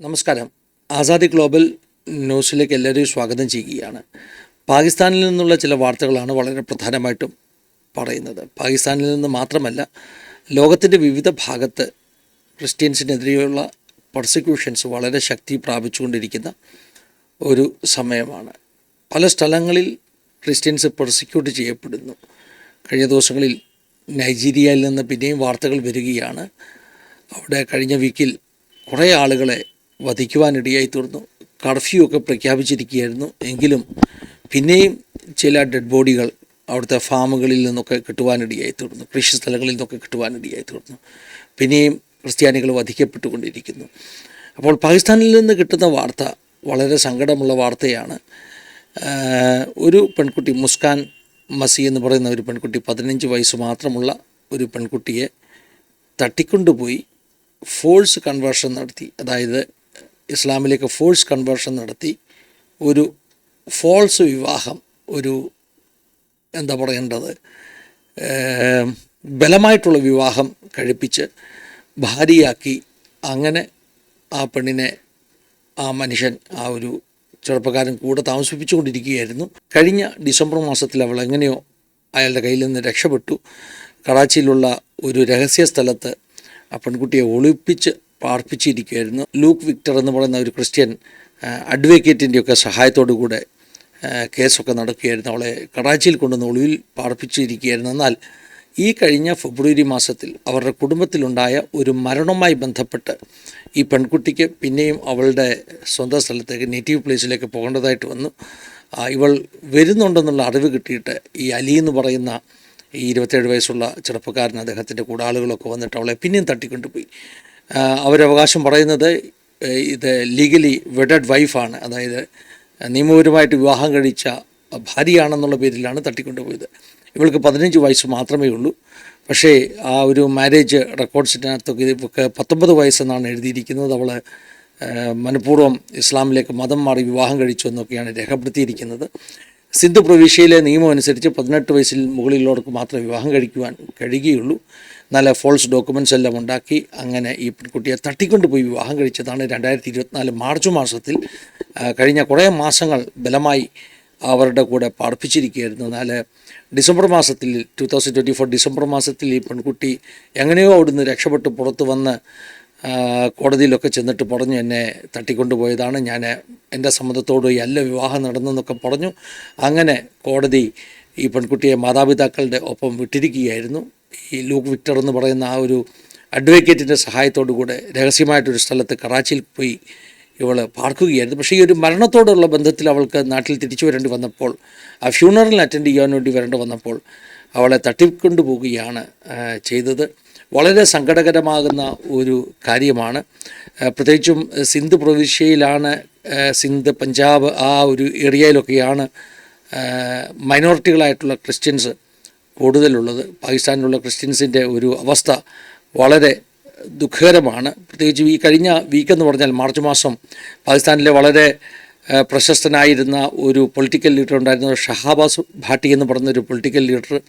നമസ്കാരം. ആസാദി ഗ്ലോബൽ ന്യൂസിലേക്ക് എല്ലാവരെയും സ്വാഗതം ചെയ്യുകയാണ്. പാകിസ്ഥാനിൽ നിന്നുള്ള ചില വാർത്തകളാണ് വളരെ പ്രധാനമായിട്ടും പറയുന്നത്. പാകിസ്ഥാനിൽ നിന്ന് മാത്രമല്ല ലോകത്തിന്റെ വിവിധ ഭാഗത്ത് ക്രിസ്ത്യൻസിനെതിരെയുള്ള പ്രോസിക്യൂഷൻസ് വളരെ ശക്തി പ്രാപിച്ചുകൊണ്ടിരിക്കുന്ന ഒരു സമയമാണ്. പല സ്ഥലങ്ങളിൽ ക്രിസ്ത്യൻസ് പ്രോസിക്യൂട്ട് ചെയ്യപ്പെടുന്നു. കഴിഞ്ഞ ദിവസങ്ങളിൽ നൈജീരിയയിൽ നിന്ന് പിന്നെയും വാർത്തകൾ വരികയാണ്. അവിടെ കഴിഞ്ഞ വീക്കിൽ കുറേ ആളുകളെ വധിക്കുവാനിടയായി തീർന്നു കർഫ്യൂ ഒക്കെ പ്രഖ്യാപിച്ചിരിക്കുകയായിരുന്നു. എങ്കിലും പിന്നെയും ചില ഡെഡ് ബോഡികൾ അവിടുത്തെ ഫാമുകളിൽ നിന്നൊക്കെ കിട്ടുവാനിടയായി തീർന്നു കൃഷി സ്ഥലങ്ങളിൽ നിന്നൊക്കെ കിട്ടുവാനിടയായി തീർന്നു പിന്നെയും ക്രിസ്ത്യാനികൾ വധിക്കപ്പെട്ടുകൊണ്ടിരിക്കുന്നു. അപ്പോൾ പാകിസ്ഥാനിൽ നിന്ന് കിട്ടുന്ന വാർത്ത വളരെ സങ്കടമുള്ള വാർത്തയാണ്. ഒരു പെൺകുട്ടി മുസ്കാൻ മസി എന്ന് പറയുന്ന ഒരു പെൺകുട്ടി പതിനഞ്ച് വയസ്സ് മാത്രമുള്ള ഒരു പെൺകുട്ടിയെ തട്ടിക്കൊണ്ടുപോയി ഫോഴ്സ് കൺവേർഷൻ നടത്തി. അതായത് ഇസ്ലാമിലേക്ക് ഫോഴ്സ് കൺവേർഷൻ നടത്തി ഒരു ഫോൾസ് വിവാഹം ഒരു എന്താ പറയേണ്ടത് ബലമായിട്ടുള്ള വിവാഹം കഴിപ്പിച്ച് ഭാര്യയാക്കി അങ്ങനെ ആ പെണ്ണിനെ ആ മനുഷ്യൻ ആ ഒരു ചെറുപ്പക്കാരൻ കൂടെ താമസിപ്പിച്ചുകൊണ്ടിരിക്കുകയായിരുന്നു. കഴിഞ്ഞ ഡിസംബർ മാസത്തിൽ അവൾ എങ്ങനെയോ അയാളുടെ കയ്യിൽ നിന്ന് രക്ഷപ്പെട്ടു. കറാച്ചിയിലുള്ള ഒരു രഹസ്യ സ്ഥലത്ത് ആ പെൺകുട്ടിയെ ഒളിപ്പിച്ച് പാർപ്പിച്ചിരിക്കുകയായിരുന്നു. ലൂക്ക് വിക്ടർ എന്ന് പറയുന്ന ഒരു ക്രിസ്ത്യൻ അഡ്വക്കേറ്റിന്റെയൊക്കെ സഹായത്തോടു കൂടെ കേസൊക്കെ നടക്കുകയായിരുന്നു. അവളെ കറാച്ചിയിൽ കൊണ്ടുവന്ന് ഒളിവിൽ പാർപ്പിച്ചിരിക്കുകയായിരുന്നു. എന്നാൽ ഈ കഴിഞ്ഞ ഫെബ്രുവരി മാസത്തിൽ അവരുടെ കുടുംബത്തിലുണ്ടായ ഒരു മരണവുമായി ബന്ധപ്പെട്ട് ഈ പെൺകുട്ടിക്ക് പിന്നെയും അവളുടെ സ്വന്തം സ്ഥലത്തേക്ക് നേറ്റീവ് പ്ലേസിലേക്ക് പോകേണ്ടതായിട്ട് വന്നു. ഇവൾ വരുന്നുണ്ടെന്നുള്ള അറിവ് കിട്ടിയിട്ട് ഈ അലി എന്ന് പറയുന്ന ഈ ഇരുപത്തേഴ് വയസ്സുള്ള ചെറുപ്പക്കാരൻ അദ്ദേഹത്തിന്റെ കൂടെ ആളുകളൊക്കെ വന്നിട്ട് അവളെ പിന്നെയും തട്ടിക്കൊണ്ടുപോയി. അവരവകാശം പറയുന്നത് ഇത് ലീഗലി വെഡഡ് വൈഫാണ് അതായത് നിയമപരമായിട്ട് വിവാഹം കഴിച്ച ഭാര്യയാണെന്നുള്ള പേരിലാണ് തട്ടിക്കൊണ്ടുപോയത്. ഇവൾക്ക് പതിനഞ്ച് വയസ്സ് മാത്രമേ ഉള്ളൂ. പക്ഷേ ആ ഒരു മാരേജ് റെക്കോർഡ്സിനകത്തൊക്കെ ഇവൾക്ക് പത്തൊമ്പത് വയസ്സെന്നാണ് എഴുതിയിരിക്കുന്നത്. അവൾ മനഃപൂർവം ഇസ്ലാമിലേക്ക് മതം മാറി വിവാഹം കഴിച്ചു എന്നൊക്കെയാണ് രേഖപ്പെടുത്തിയിരിക്കുന്നത്. സിന്ധു പ്രവിശ്യയിലെ നിയമം അനുസരിച്ച് പതിനെട്ട് വയസ്സിൽ മുകളിലുള്ളവർക്ക് മാത്രമേ വിവാഹം കഴിക്കുവാൻ കഴിയുകയുള്ളൂ. നല്ല ഫോൾസ് ഡോക്യുമെന്റ്സ് എല്ലാം ഉണ്ടാക്കി അങ്ങനെ ഈ പെൺകുട്ടിയെ തട്ടിക്കൊണ്ട് പോയി വിവാഹം കഴിച്ചതാണ്. രണ്ടായിരത്തി ഇരുപത്തിനാല് മാർച്ച് മാസത്തിൽ കഴിഞ്ഞ കുറേ മാസങ്ങൾ ബലമായി അവരുടെ കൂടെ പാർപ്പിച്ചിരിക്കുകയായിരുന്നു. എന്നാൽ ഡിസംബർ മാസത്തിൽ two thousand twenty four December മാസത്തിൽ ഈ പെൺകുട്ടി എങ്ങനെയോ അവിടുന്ന് രക്ഷപ്പെട്ട് പുറത്ത് വന്ന് കോടതിയിലൊക്കെ ചെന്നിട്ട് പറഞ്ഞു എന്നെ തട്ടിക്കൊണ്ടുപോയതാണ് ഞാൻ എന്റെ സമ്മതത്തോട് അല്ല വിവാഹം നടന്നെന്നൊക്കെ പറഞ്ഞു. അങ്ങനെ കോടതി ഈ പെൺകുട്ടിയെ മാതാപിതാക്കളുടെ ഒപ്പം വിട്ടിരിക്കുകയായിരുന്നു. ഈ ലൂക്ക് വിക്ടർ എന്ന് പറയുന്ന ആ ഒരു അഡ്വക്കേറ്റിന്റെ സഹായത്തോടു കൂടെ രഹസ്യമായിട്ടൊരു സ്ഥലത്ത് കറാച്ചിയിൽ പോയി ഇവൾ പാർക്കുകയായിരുന്നു. പക്ഷേ ഈ ഒരു മരണത്തോടുള്ള ബന്ധത്തിൽ അവൾക്ക് നാട്ടിൽ തിരിച്ചു വരേണ്ടി വന്നപ്പോൾ ആ ഫ്യൂണറൽ അറ്റൻഡ് ചെയ്യാൻ വേണ്ടി വരേണ്ടി വന്നപ്പോൾ അവളെ തട്ടിക്കൊണ്ടുപോവുകയാണ് പോവുകയാണ് ചെയ്തത്. വളരെ സങ്കടകരമാകുന്ന ഒരു കാര്യമാണ്. പ്രത്യേകിച്ചും സിന്ധ് പ്രവിശ്യയിലാണ് സിന്ധ് പഞ്ചാബ് ആ ഒരു ഏരിയയിലൊക്കെയാണ് മൈനോറിറ്റികളായിട്ടുള്ള ക്രിസ്ത്യൻസ് കൂടുതലുള്ളത്. പാകിസ്ഥാനിലുള്ള ക്രിസ്ത്യൻസിന്റെ ഒരു അവസ്ഥ വളരെ ദുഃഖകരമാണ്. പ്രത്യേകിച്ച് ഈ കഴിഞ്ഞ വീക്ക് എന്ന് പറഞ്ഞാൽ മാർച്ച് മാസം പാകിസ്ഥാനിലെ വളരെ പ്രശസ്തനായിരുന്ന ഒരു പൊളിറ്റിക്കൽ ലീഡർ ഉണ്ടായിരുന്ന ഷഹാബാസ് ഭാട്ടി എന്ന് പറയുന്ന ഒരു പൊളിറ്റിക്കൽ ലീഡർ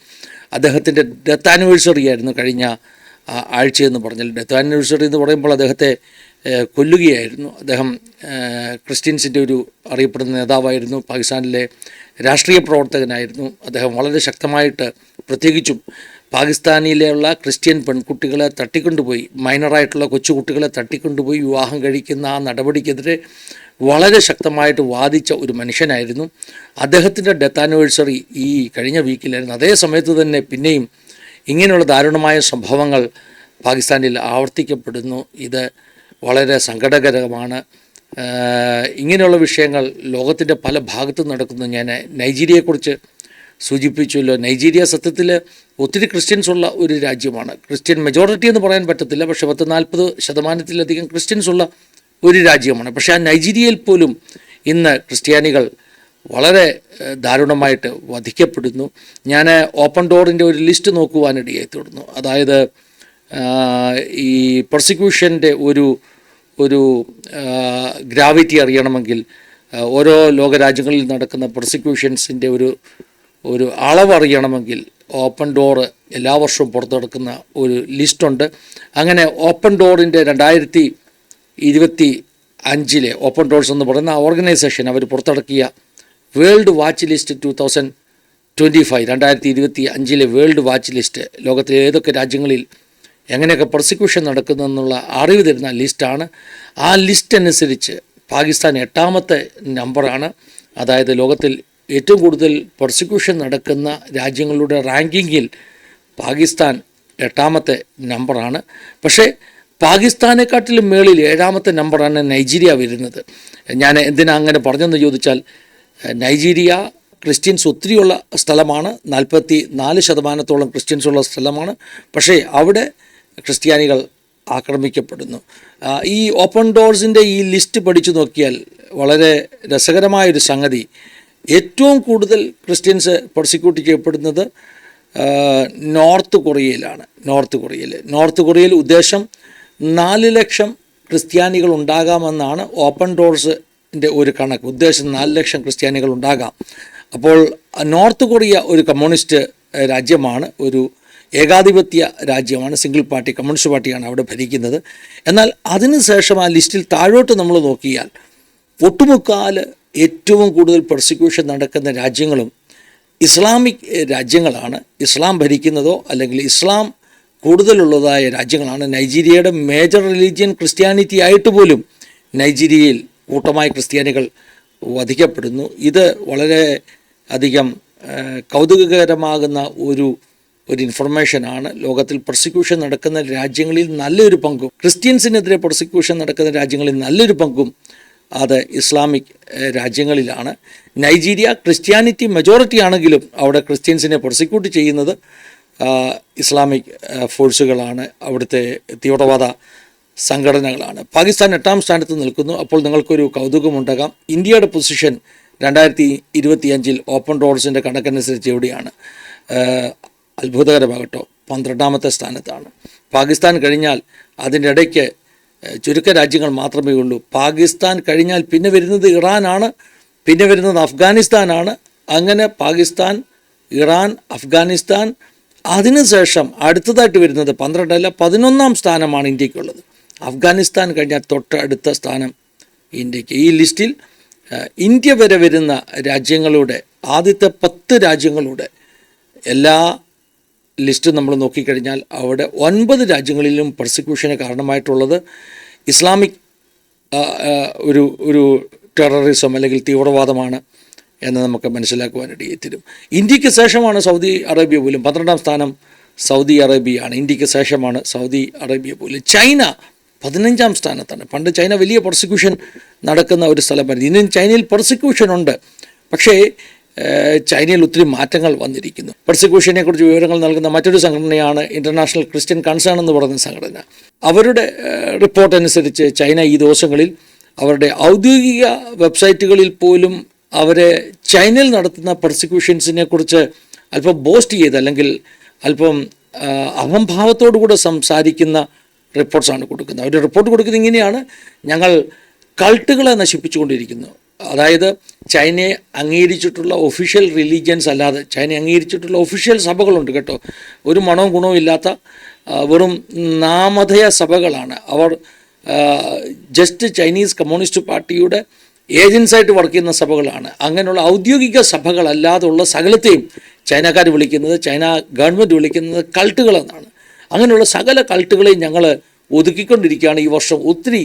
അദ്ദേഹത്തിന്റെ ഡെത്ത് ആനിവേഴ്സറി ആയിരുന്നു കഴിഞ്ഞ ആഴ്ചയെന്ന് പറഞ്ഞാൽ. ഡെത്ത് ആനിവേഴ്സറി എന്ന് പറയുമ്പോൾ അദ്ദേഹത്തെ കൊല്ലുകയായിരുന്നു. അദ്ദേഹം ക്രിസ്ത്യൻസിന്റെ ഒരു അറിയപ്പെടുന്ന നേതാവായിരുന്നു. പാകിസ്ഥാനിലെ രാഷ്ട്രീയ പ്രവർത്തകനായിരുന്നു. അദ്ദേഹം വളരെ ശക്തമായിട്ട് പ്രത്യേകിച്ചും പാകിസ്ഥാനിലുള്ള ക്രിസ്ത്യൻ പെൺകുട്ടികളെ തട്ടിക്കൊണ്ടുപോയി മൈനറായിട്ടുള്ള കൊച്ചുകുട്ടികളെ തട്ടിക്കൊണ്ടുപോയി വിവാഹം കഴിക്കുന്ന ആ നടപടിക്കെതിരെ വളരെ ശക്തമായിട്ട് വാദിച്ച ഒരു മനുഷ്യനായിരുന്നു. അദ്ദേഹത്തിന്റെ ഡെത്ത് ആനിവേഴ്സറി ഈ കഴിഞ്ഞ വീക്കിലായിരുന്നു അതേ സമയത്ത് തന്നെ പിന്നെയും ഇങ്ങനെയുള്ള ദാരുണമായ സംഭവങ്ങൾ പാകിസ്ഥാനിൽ ആവർത്തിക്കപ്പെടുന്നു. ഇത് വളരെ സങ്കടകരമാണ്. ഇങ്ങനെയുള്ള വിഷയങ്ങൾ ലോകത്തിന്റെ പല ഭാഗത്തും നടക്കുന്നു. ഞാൻ നൈജീരിയയെക്കുറിച്ച് സൂചിപ്പിച്ചല്ലോ നൈജീരിയ സത്യത്തിൽ ഒത്തിരി ക്രിസ്ത്യൻസ് ഉള്ള ഒരു രാജ്യമാണ്. ക്രിസ്ത്യൻ മെജോറിറ്റി എന്ന് പറയാൻ പറ്റത്തില്ല പക്ഷേ പത്ത് നാൽപ്പത് ശതമാനത്തിലധികം ക്രിസ്ത്യൻസ് ഉള്ള ഒരു രാജ്യമാണ്. പക്ഷേ ആ നൈജീരിയയിൽ പോലും ഇന്ന് ക്രിസ്ത്യാനികൾ വളരെ ദാരുണമായിട്ട് വധിക്കപ്പെടുന്നു. ഞാൻ ഓപ്പൺ ഡോറിന്റെ ഒരു ലിസ്റ്റ് നോക്കുവാനിടയായി തുടർന്നു. അതായത് ഈ പ്രോസിക്യൂഷന്റെ ഒരു ഒരു ഗ്രാവിറ്റി അറിയണമെങ്കിൽ ഓരോ ലോകരാജ്യങ്ങളിൽ നടക്കുന്ന പ്രോസിക്യൂഷൻസിന്റെ ഒരു ഒരു അളവറിയണമെങ്കിൽ ഓപ്പൺ ഡോറ് എല്ലാ വർഷവും പുറത്തെടുക്കുന്ന ഒരു ലിസ്റ്റുണ്ട്. അങ്ങനെ ഓപ്പൺ ഡോറിന്റെ രണ്ടായിരത്തി ഇരുപത്തി അഞ്ചിലെ ഓപ്പൺ ഡോർസ് എന്ന് പറയുന്ന ഓർഗനൈസേഷൻ അവർ പുറത്തിറക്കിയ world watch list two thousand twenty five രണ്ടായിരത്തി ഇരുപത്തി അഞ്ചിലെ വേൾഡ് വാച്ച് ലിസ്റ്റ് ലോകത്തിലെ ഏതൊക്കെ രാജ്യങ്ങളിൽ എങ്ങനെയൊക്കെ പ്രോസിക്യൂഷൻ നടക്കുന്നതെന്നുള്ള അറിവ് തരുന്ന ലിസ്റ്റാണ്. ആ ലിസ്റ്റ് അനുസരിച്ച് പാകിസ്ഥാൻ എട്ടാമത്തെ നമ്പറാണ്. അതായത് ലോകത്തിൽ ഏറ്റവും കൂടുതൽ പ്രോസിക്യൂഷൻ നടക്കുന്ന രാജ്യങ്ങളുടെ റാങ്കിങ്ങിൽ പാകിസ്ഥാൻ എട്ടാമത്തെ നമ്പറാണ് പക്ഷേ പാകിസ്ഥാനെക്കാട്ടിലും മേളിൽ ഏഴാമത്തെ നമ്പറാണ് നൈജീരിയ വരുന്നത്. ഞാൻ എന്തിനാ അങ്ങനെ പറഞ്ഞെന്ന് ചോദിച്ചാൽ നൈജീരിയ ക്രിസ്ത്യൻസ് ഒത്തിരിയുള്ള സ്ഥലമാണ് നാൽപ്പത്തി നാല് ശതമാനത്തോളം ക്രിസ്ത്യൻസ് ഉള്ള സ്ഥലമാണ്. പക്ഷേ അവിടെ ക്രിസ്ത്യാനികൾ ആക്രമിക്കപ്പെടുന്നു. ഈ ഓപ്പൺ ഡോർസിന്റെ ഈ ലിസ്റ്റ് പഠിച്ചു നോക്കിയാൽ വളരെ രസകരമായൊരു സംഗതി ഏറ്റവും കൂടുതൽ ക്രിസ്ത്യൻസ് പ്രോസിക്യൂട്ട് ചെയ്യപ്പെടുന്നത് നോർത്ത് കൊറിയയിലാണ്. നോർത്ത് കൊറിയയിൽ. നോർത്ത് കൊറിയയിൽ ഉദ്ദേശം നാല് ലക്ഷം ക്രിസ്ത്യാനികൾ ഉണ്ടാകാമെന്നാണ് ഓപ്പൺ ഡോർസിന്റെ ഒരു കണക്ക്. ഉദ്ദേശം നാല് ലക്ഷം ക്രിസ്ത്യാനികൾ ഉണ്ടാകാം. അപ്പോൾ നോർത്ത് കൊറിയ ഒരു കമ്മ്യൂണിസ്റ്റ് രാജ്യമാണ്. ഒരു ഏകാധിപത്യ രാജ്യമാണ്. സിംഗിൾ പാർട്ടി കമ്മ്യൂണിസ്റ്റ് പാർട്ടിയാണ് അവിടെ ഭരിക്കുന്നത്. എന്നാൽ അതിനുശേഷം ആ ലിസ്റ്റിൽ താഴോട്ട് നമ്മൾ നോക്കിയാൽ ഒട്ടുമുക്കാൽ ഏറ്റവും കൂടുതൽ പ്രോസിക്യൂഷൻ നടക്കുന്ന രാജ്യങ്ങളും ഇസ്ലാമിക് രാജ്യങ്ങളാണ്. ഇസ്ലാം ഭരിക്കുന്നതോ അല്ലെങ്കിൽ ഇസ്ലാം കൂടുതലുള്ളതായ രാജ്യങ്ങളാണ്. നൈജീരിയയുടെ മേജർ റിലീജിയൻ ക്രിസ്ത്യാനിറ്റി ആയിട്ട് പോലും നൈജീരിയയിൽ കൂട്ടമായ ക്രിസ്ത്യാനികൾ വധിക്കപ്പെടുന്നു. ഇത് വളരെ അധികം കൗതുകകരമാകുന്ന ഒരു ഒരു ഇൻഫർമേഷനാണ് ലോകത്തിൽ പ്രോസിക്യൂഷൻ നടക്കുന്ന രാജ്യങ്ങളിൽ നല്ലൊരു പങ്കും ക്രിസ്ത്യൻസിനെതിരെ പ്രോസിക്യൂഷൻ നടക്കുന്ന രാജ്യങ്ങളിൽ നല്ലൊരു പങ്കും അത് ഇസ്ലാമിക് രാജ്യങ്ങളിലാണ്. നൈജീരിയ ക്രിസ്ത്യാനിറ്റി മെജോറിറ്റി ആണെങ്കിലും അവിടെ ക്രിസ്ത്യൻസിനെ പ്രോസിക്യൂട്ട് ചെയ്യുന്നത് ഇസ്ലാമിക് ഫോഴ്സുകളാണ് അവിടുത്തെ തീവ്രവാദ സംഘടനകളാണ്. പാകിസ്ഥാൻ എട്ടാം സ്ഥാനത്ത് നിൽക്കുന്നു. അപ്പോൾ നിങ്ങൾക്കൊരു കൗതുകമുണ്ടാകാം. ഇന്ത്യയുടെ പൊസിഷൻ രണ്ടായിരത്തി ഇരുപത്തിയഞ്ചിൽ ഓപ്പൺ ഡോർസിന്റെ കണക്കനുസരിച്ച് എവിടെയാണ്? അത്ഭുതകരമാകട്ടോ. പന്ത്രണ്ടാമത്തെ സ്ഥാനത്താണ്. പാകിസ്ഥാൻ കഴിഞ്ഞാൽ അതിന്റെ ഇടയ്ക്ക് ചുരുക്ക രാജ്യങ്ങൾ മാത്രമേ ഉള്ളൂ. പാകിസ്ഥാൻ കഴിഞ്ഞാൽ പിന്നെ വരുന്നത് ഇറാനാണ് പിന്നെ വരുന്നത് അഫ്ഗാനിസ്ഥാനാണ്. അങ്ങനെ പാകിസ്ഥാൻ ഇറാൻ അഫ്ഗാനിസ്ഥാൻ അതിനുശേഷം അടുത്തതായിട്ട് വരുന്നത് പന്ത്രണ്ടല്ല പതിനൊന്നാം സ്ഥാനമാണ് ഇന്ത്യക്കുള്ളത്. അഫ്ഗാനിസ്ഥാൻ കഴിഞ്ഞാൽ തൊട്ടടുത്ത സ്ഥാനം ഇന്ത്യയ്ക്ക്. ഈ ലിസ്റ്റിൽ ഇന്ത്യ വരെ വരുന്ന രാജ്യങ്ങളുടെ ആദ്യത്തെ പത്ത് രാജ്യങ്ങളുടെ എല്ലാ ലിസ്റ്റ് നമ്മൾ നോക്കിക്കഴിഞ്ഞാൽ അവിടെ ഒൻപത് രാജ്യങ്ങളിലും പ്രോസിക്യൂഷന് കാരണമായിട്ടുള്ളത് ഇസ്ലാമിക് ഒരു ഒരു ടെററിസം അല്ലെങ്കിൽ തീവ്രവാദമാണ് എന്ന് നമുക്ക് മനസ്സിലാക്കുവാനിടയിൽ തരും ഇന്ത്യയ്ക്ക് ശേഷമാണ് സൗദി അറേബ്യ പോലും പന്ത്രണ്ടാം സ്ഥാനം സൗദി അറേബ്യയാണ്. ഇന്ത്യയ്ക്ക് ശേഷമാണ് സൗദി അറേബ്യ പോലും. ചൈന പതിനഞ്ചാം സ്ഥാനത്താണ്. പണ്ട് ചൈന വലിയ പ്രോസിക്യൂഷൻ നടക്കുന്ന ഒരു സ്ഥലമായിരുന്നു. ഇന്നും ചൈനയിൽ പ്രോസിക്യൂഷൻ ഉണ്ട്. പക്ഷേ ചൈനയിൽ ഒത്തിരി മാറ്റങ്ങൾ വന്നിരിക്കുന്നു. പെർസിക്യൂഷനെ കുറിച്ച് വിവരങ്ങൾ നൽകുന്ന മറ്റൊരു സംഘടനയാണ് ഇന്റർനാഷണൽ ക്രിസ്ത്യൻ കൺസേൺ എന്ന് പറയുന്ന സംഘടന. അവരുടെ റിപ്പോർട്ട് അനുസരിച്ച് ചൈന ഈ ദിവസങ്ങളിൽ അവരുടെ ഔദ്യോഗിക വെബ്സൈറ്റുകളിൽ പോലും അവരെ ചൈനയിൽ നടത്തുന്ന പെർസിക്യൂഷൻസിനെ കുറിച്ച് അല്പം ബോസ്റ്റ് ചെയ്ത് അല്ലെങ്കിൽ അല്പം അഹംഭാവത്തോടുകൂടെ സംസാരിക്കുന്ന റിപ്പോർട്ട്സാണ് കൊടുക്കുന്നത്. അവർ റിപ്പോർട്ട് കൊടുക്കുന്നത് ഇങ്ങനെയാണ്. ഞങ്ങൾ കൾട്ടുകളെ നശിപ്പിച്ചുകൊണ്ടിരിക്കുന്നു. അതായത് ചൈനയെ അംഗീകരിച്ചിട്ടുള്ള ഒഫീഷ്യൽ റിലീജിയൻസ് അല്ലാതെ ചൈന അംഗീകരിച്ചിട്ടുള്ള ഒഫീഷ്യൽ സഭകളുണ്ട് കേട്ടോ. ഒരു മണവും ഗുണവും ഇല്ലാത്ത വെറും നാമധയ സഭകളാണ്. അവർ ജസ്റ്റ് ചൈനീസ് കമ്മ്യൂണിസ്റ്റ് പാർട്ടിയുടെ ഏജൻസായിട്ട് വർക്ക് ചെയ്യുന്ന സഭകളാണ്. അങ്ങനെയുള്ള ഔദ്യോഗിക സഭകളല്ലാതെയുള്ള സകലത്തെയും ചൈനക്കാർ വിളിക്കുന്നത് ചൈന ഗവൺമെന്റ് വിളിക്കുന്നത് കൾട്ടുകളെന്നാണ്. അങ്ങനെയുള്ള സകല കൾട്ടുകളെയും ഞങ്ങൾ ഒതുക്കിക്കൊണ്ടിരിക്കുകയാണ്. ഈ വർഷം ഒത്തിരി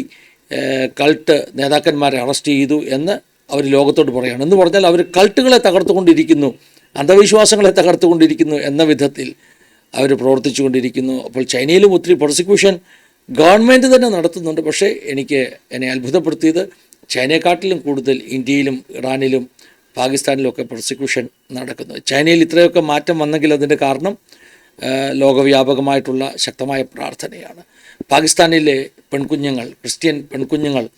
കൾട്ട് നേതാക്കന്മാരെ അറസ്റ്റ് ചെയ്തു എന്ന് അവർ ലോകത്തോട് പറയുകയാണ്. എന്ന് പറഞ്ഞാൽ അവർ കൾട്ടുകളെ തകർത്തുകൊണ്ടിരിക്കുന്നു അന്ധവിശ്വാസങ്ങളെ തകർത്തുകൊണ്ടിരിക്കുന്നു എന്ന വിധത്തിൽ അവർ പ്രവർത്തിച്ചുകൊണ്ടിരിക്കുന്നു. അപ്പോൾ ചൈനയിലും ഒത്തിരി പ്രോസിക്യൂഷൻ ഗവൺമെന്റ് തന്നെ നടത്തുന്നുണ്ട്. പക്ഷേ എനിക്ക് എന്നെ അത്ഭുതപ്പെടുത്തിയത് ചൈനയെക്കാട്ടിലും കൂടുതൽ ഇന്ത്യയിലും ഇറാനിലും പാകിസ്ഥാനിലുമൊക്കെ പ്രോസിക്യൂഷൻ നടക്കുന്നു. ചൈനയിൽ ഇത്രയൊക്കെ മാറ്റം വന്നെങ്കിൽ അതിന്റെ കാരണം ലോകവ്യാപകമായിട്ടുള്ള ശക്തമായ പ്രാർത്ഥനയാണ്. പാകിസ്ഥാനിലെ പെൺകുഞ്ഞുങ്ങൾ ക്രിസ്ത്യൻ പെൺകുഞ്ഞുങ്ങൾ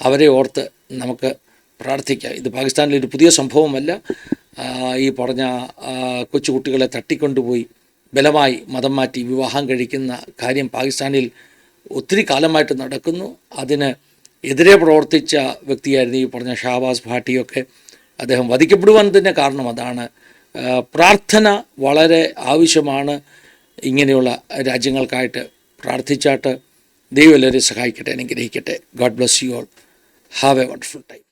അവരെ ഓർത്ത് നമുക്ക് പ്രാർത്ഥിക്കാം. ഇത് പാകിസ്ഥാനിലെ ഒരു പുതിയ സംഭവമല്ല. ഈ പറഞ്ഞ കൊച്ചുകുട്ടികളെ തട്ടിക്കൊണ്ടുപോയി ബലമായി മതം മാറ്റി വിവാഹം കഴിക്കുന്ന കാര്യം പാകിസ്ഥാനിൽ ഒത്തിരി കാലമായിട്ട് നടക്കുന്നു. അതിന് എതിരെ പ്രവർത്തിച്ച വ്യക്തിയായിരുന്നു ഈ പറഞ്ഞ ഷാബാസ് ഭാട്ടിയൊക്കെ. അദ്ദേഹം വധിക്കപ്പെടുവാൻ തന്നെ കാരണം അതാണ്. പ്രാർത്ഥന വളരെ ആവശ്യമാണ്. ഇങ്ങനെയുള്ള രാജ്യങ്ങൾക്കായിട്ട് പ്രാർത്ഥിച്ചാട്ട് ദൈവം എല്ലാവരെയും സഹായിക്കട്ടെ അനുഗ്രഹിക്കട്ടെ. God bless you all have a wonderful time